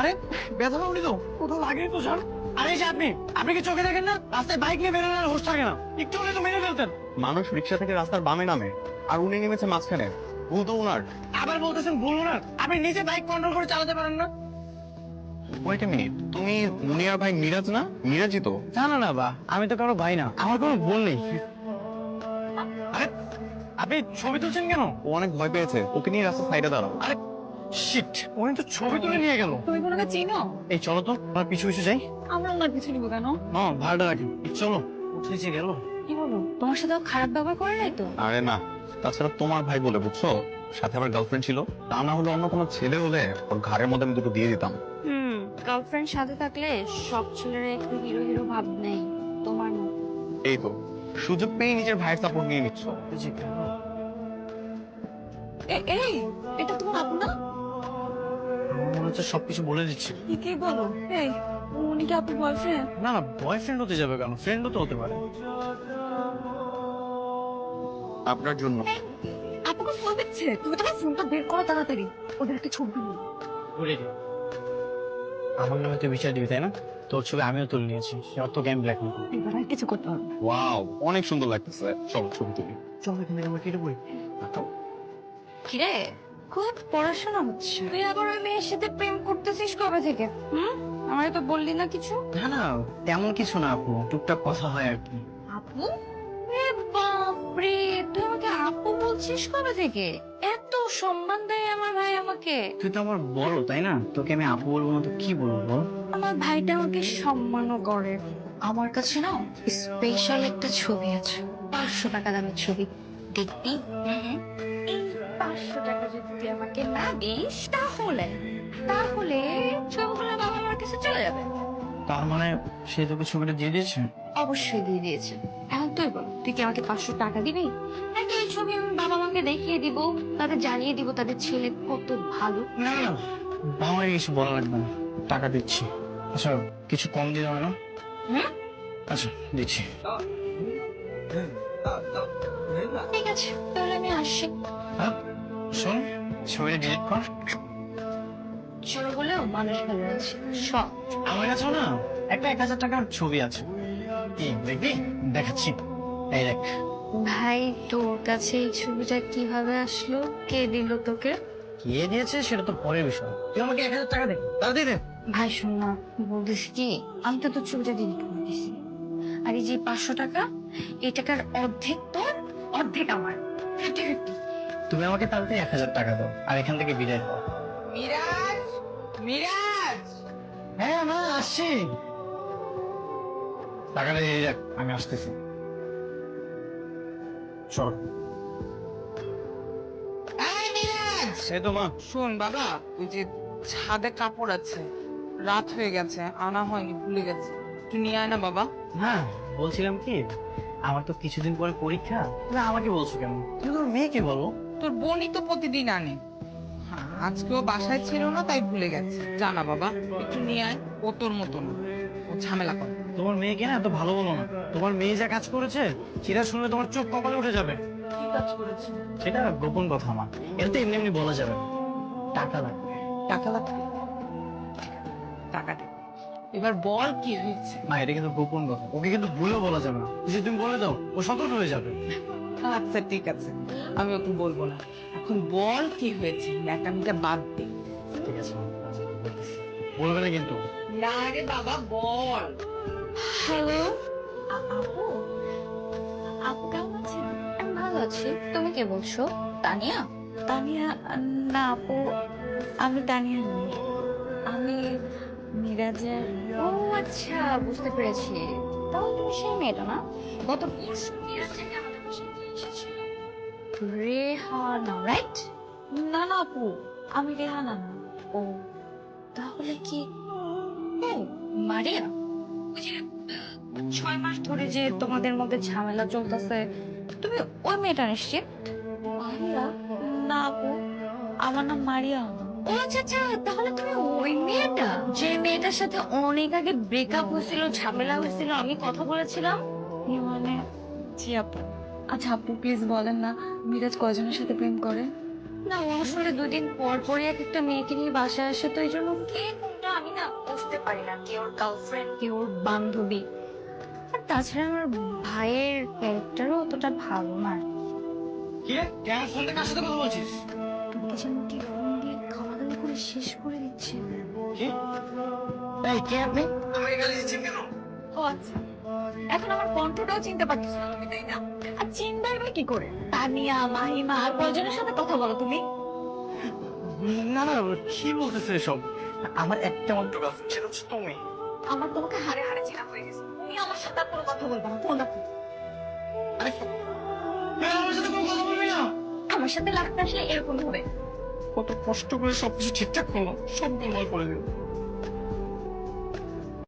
আরে ব্যথা পাওনি তো? কোথাও লাগেনি তো স্যার? আরে যে আপনি আপনি কি চোখে দেখেন না? রাস্তায় বাইক নিয়ে বেরোলে আর হোশ থাকে না। একটু হলে তো মেরে ফেলতেন। মানুষ রিক্সা থেকে রাস্তার বামে নামে আর উনি নেমেছে মাঝখানে। ভুল তো উনার। আবার বলতেছেন ভুল না আপনি নিজে বাইক কন্ট্রোল করে চালাতে পারেন না। ওয়েট মিনিট তুমি মুনিয়ার ভাই মিরাজ না? মিরাজই তো? না না বা আমি তো কারও ভাই না। আমার কোনো বোন নেই। আরে আপনি ছবি তুলছেন কেন? ও অনেক ভয় পেয়েছে। ওকে নিয়ে রাস্তার সাইডে দাঁড়াও। আরে শিট উনি তো ছবি তুলে নিয়ে গেল। তুমি কোনোকে চিনো? এই চলো তো আমার পিছু পিছু যাই। আমরা ওনার পিছু নিবো কেন? না ভাড়াটা রাখি চলো উঠেছে গেল। কি বলো? তোমার সাথে খারাপ ব্যবহার করে নাই তো? আরে না তাছাড়া তোমার ভাই বলে বুঝছ? সাথে আমার গার্লফ্রেন্ড ছিল। তা না হলে অন্য কোনো ছেলে হলে ওর ঘাড়ের মধ্যে আমি দুটো দিয়ে দিতাম। হুম গার্লফ্রেন্ড সাথে থাকলে সব ছেলেরা একটু হিরো হিরো ভাব নেই তোমার মতো। এই তো সুযোগ পেয়ে নিজের ভাইয়ের সাপোর্ট নিয়ে নিচ্ছ। এই এটা তোমার আপু না আমার মনে হচ্ছে সবকিছু বলে দিচ্ছি। কি কি বলো? এই উনি কি আপনার বয়ফ্রেন্ড না না বয়ফ্রেন্ড হতে যাবে কেন? ফ্রেন্ডও তো হতে পারে। আপনার জন্য। আপুকে ফোন দিচ্ছে। তুমি ফোনটা বের করো তাড়াতাড়ি। ওদের একটা ছবি নিই বলে দিই আমার নামে তুই বিচার দিবি তাই না? তোর ছবি আমিও তুলে নিয়েছি। অত গেম করবি এবার আর কিছু করতে হবে ওয়াও অনেক সুন্দর লাগতেছে। চলো ছবি তুলি। চল এখান আমরা কেটে পড়ি। কিরে? খুব পড়াশোনা হচ্ছে। তুই আবার ওই মেয়ের সাথে প্রেম করতেছিস কবে থেকে? হুম? আমারে তো বললি না কিছু। না না তেমন কিছু না আপু টুকটাক কথা হয় আর কি। আপু? এ বাপরে তুই আমাকে আপু বলছিস কবে থেকে? এত সম্মান দেয় আমার ভাই আমাকে। তুই তো আমার বড় তাই না? তোকে আমি আপু বলব না তো কি বলব বল? আমার ভাইটা আমাকে সম্মানও করে। আমার কাছে না স্পেশাল একটা ছবি আছে। পাঁচশো টাকা দামের ছবি। দেখবি? পাঁচশো টাকা যদি তুই আমাকে না দিস তাহলে তাহলে ছবিগুলো বাবা আমার কাছে চলে যাবে। তার মানে সে তোকে ছবিটা দিয়ে দিয়েছে? অবশ্যই দিয়ে দিয়েছে। এখন তুই বল তুই কি আমাকে পাঁচশো টাকা দিবি? নাকি এই ছবি আমি বাবা মাকে দেখিয়ে দিব তাদের জানিয়ে দিব তাদের ছেলে কত ভালো। না না বাবা কিছু বলা লাগবে না টাকা দিচ্ছি। আচ্ছা কিছু কম দিয়ে দেবে না? আচ্ছা দিচ্ছি। ঠিক আছে তাহলে আমি আসি হ্যাঁ? শোন ছবিটা ডিলিট কর। ছোট বলেও মানুষ ভালো আছে। সব আমার কাছেও না একটা এক হাজার টাকার ছবি আছে। কি দেখবি? দেখাচ্ছি। এই দেখ। ভাই তোর কাছে এই ছবিটা কীভাবে আসলো? কে দিল তোকে? কে দিয়েছে সেটা তো পরের বিষয়। তুই আমাকে এক হাজার টাকা দে। তাড়াতাড়ি দে ভাই শোন না বলতেছি কি আমি তো তোর ছবিটা ডিলিট করে দিছি। আর এই যে পাঁচশো টাকা এই টাকার অর্ধেক তোর অর্ধেক আমার। ফিফটি ফিফটি তুমি আমাকে তাড়াতাড়ি এক হাজার টাকা দাও আর এখান থেকে বিদায় দাও মিরাজ! মিরাজ! হ্যাঁ না আসছি। টাকাটা দিয়ে যাক আমি আসতেছি। চল। এই তো মা। শোন বাবা ওই যে ছাদে কাপড় আছে রাত হয়ে গেছে আনা হয়নি ভুলে গেছে। তুই নিয়ে আয় না বাবা। হ্যাঁ বলছিলাম কি আমার তো কিছুদিন পরে পরীক্ষা না আমাকে বলছো কেন? তুমি তোর মেয়েকে বলো। তোর বোনই তো প্রতিদিন আনে। আজকেও বাসায় ছিল না তাই ভুলে গেছে। জানা বাবা একটু নিয়ে আয় ও তোর মতো না ও ঝামেলা করে। তোমার মেয়েকে না এত ভালো বলো না। তোমার মেয়ে যা কাজ করেছে সেটা শুনলে তোমার চোখ কপালে উঠে যাবে। কি কাজ করেছে? সেটা গোপন কথা আমার। এটা তো এমনি এমনি বলা যাবে না। টাকা লাগবে। টাকা লাগবে? টাকা দে। এবার বল কি হয়েছে। মা এটা কিন্তু গোপন কথা। ওকে কিন্তু ভুলেও বলা যাবে না। যদি তুমি বলে দাও ও সতর্ক হয়ে যাবে। আচ্ছা ঠিক আছে। আমি ওকে বলব না। এখন বল কি হয়েছে ন্যাকামিটা বাদ দে। ঠিক আছে। বলবে না কিন্তু। না রে বাবা বল। হ্যালো আপু? আপু কেমন আছেন? আমি ভালো আছি। তুমি কে বলছো? তানিয়া? তানিয়া না আপু আমি তানিয়া নই। আমি মিরাজের ও আচ্ছা বুঝতে পেরেছি। তাহলে তুমি সেই মেয়েটা না? গত পরশু মিরাজ থেকে রেহানা রাইট না না আপু আমি রেহানা না ও তাহলে কি? মারিয়া। ছয় মাস ধরে যে তোমাদের মধ্যে ঝামেলা চলতেছে তুমি ওই মেয়েটা নিশ্চিত? না আপু আমার নাম মারিয়া। ও আচ্ছা আচ্ছা তাহলে তুমি ওই মেয়েটা? যে মেয়েটার সাথে অনেক আগে ব্রেকআপ হয়েছিল ঝামেলা হয়েছিল আমি কথা বলেছিলাম। মানে? জি আপু। আচ্ছা আপু প্লিজ বলেন না মিরাজ কজনের সাথে প্রেম করে? না ও আসলে দুদিন পর পরই এক একটা মেয়েকে নিয়ে বাসায় আসে তো এই জন্য কে কোনটা আমি না বুঝতে পারি না কে ওর গার্লফ্রেন্ড কে ওর বান্ধবী। আর তাছাড়া আমার ভাইয়ের ক্যারেক্টারও অতটা ভালো না। কি? রে কেন ফোনে কার সাথে কথা বলছিস? তোকে যেন কি ফোন দিয়ে খাওয়াদাওয়া করে শেষ করে দিচ্ছে। কি? এই কে আপনি? আমাকে গালি দিচ্ছেন কেন? ও আচ্ছা। এখন আমার কণ্ঠটাও চিনতে পারছিস না তুমি তাই না? আর চিনবে বা কি করে? তানিয়া মাহিমা আর কয়জনের সাথে কথা বলো তুমি? না না কি বলতেছে এসব? আমার একটা মাত্র গার্লফ্রেন্ড ছিল হচ্ছে তুমি? আমার তোমাকে হারে হারে চেনা হয়ে গেছে। তুমি আমার সাথে আর কোনো কথা বলব না ফোন রাখো আরে আমার সাথে কোনো কথা বলবি না? আমার সাথে লাগতে আসলে এরকম হবে। কত কষ্ট করে সবকিছু ঠিকঠাক করলাম সব গোলমাল করে দিল